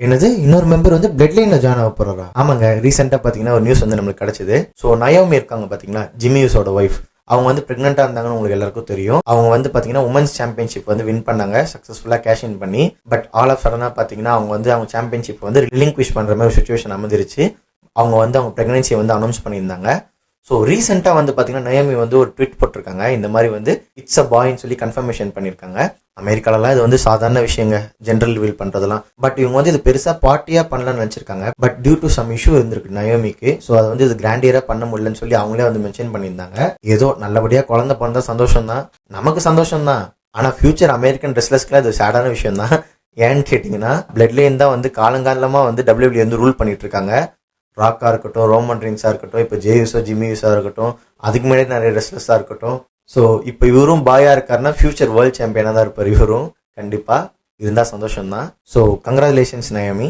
என்னது? இன்னொரு மெம்பர் வந்து பிளட் லைன்ல ஜாயின் ஆக போறாரா? ஆமாங்க ரீசெண்டா பாத்தீங்கன்னா ஒரு நியூஸ் வந்து நம்மளுக்கு கிடைச்சது. ஸோ நயோமி இருக்காங்க பாத்தீங்களா? ஜிமியூஸோட ஒய்ஃப் அவங்க வந்து பிரெக்னெண்டா இருந்தாங்கன்னு உங்களுக்கு எல்லாருக்கும் தெரியும். அவங்க வந்து பாத்தீங்கன்னா உமன்ஸ் சாம்பியன்ஷிப் வந்து வின் பண்ணாங்க. சக்சஸ்ஃபுல்லா கேஷ் இன் பண்ணி. பட் ஆல் ஆஃப் சடனா பாத்தீங்கன்னா அவங்க வந்து அவங்க சாம்பியன்ஷிப் வந்து ரிலிங்க்விஷ் பண்ற மாதிரி சுச்சுவேஷன் அமைஞ்சிருச்சு. அவங்க வந்து அவங்க பிரெக்னன்சியை வந்து அனௌன்ஸ் பண்ணியிருந்தாங்க. ஸோ ரீசெண்டாக வந்து பார்த்தீங்கன்னா நயமி வந்து ஒரு ட்வீட் போட்டிருக்காங்க. இந்த மாதிரி வந்து இட்ஸ் அ பாய்ன்னு சொல்லி கன்ஃபர்மேஷன் பண்ணியிருக்காங்க. அமெரிக்காலலாம் இது வந்து சாதாரண விஷயங்க ஜென்ரல் வீல் பண்ணுறதெல்லாம் பட் இவங்க வந்து இது பெருசாக பார்ட்டியாக பண்ணலாம்னு நினச்சிருக்காங்க. But due to some issue இருந்திருக்கு நயோமிக்கு ஸோ அதை வந்து இது கிராண்டியராக பண்ண முடியலன்னு சொல்லி அவங்களே வந்து மென்ஷன் பண்ணியிருந்தாங்க. ஏதோ நல்லபடியாக குழந்தை பிறந்தா சந்தோஷம் தான் நமக்கு சந்தோஷம் தான் ஆனால் ஃபியூச்சர் அமெரிக்கன் ரெஸ்லர்ஸ்க்குலாம் இது சேடான விஷயம் தான் ஏன்னு கேட்டிங்கன்னா பிளட் லைன் தான் வந்து காலங்காலமாக வந்து டபிள்யூபிள்யூ வந்து ரூல் பண்ணிட்டு இருக்காங்க ராக்காக இருக்கட்டும் ரோமன் ரிங்ஸாக இருக்கட்டும் இப்போ ஜேயூஸோ ஜிம்மி யூஸாக இருக்கட்டும் அதுக்கு முன்னாடி நிறைய ரெஸ்லர்ஸாக இருக்கட்டும். ஸோ இப்போ இவரும் பாயாக இருக்காருன்னா ஃபியூச்சர் வேர்ல்ட் சாம்பியனாக தான் இருப்பார் இவரும். கண்டிப்பாக இருந்தால் சந்தோஷம் தான் ஸோ கங்க்ராச்சுலேஷன்ஸ் நயமி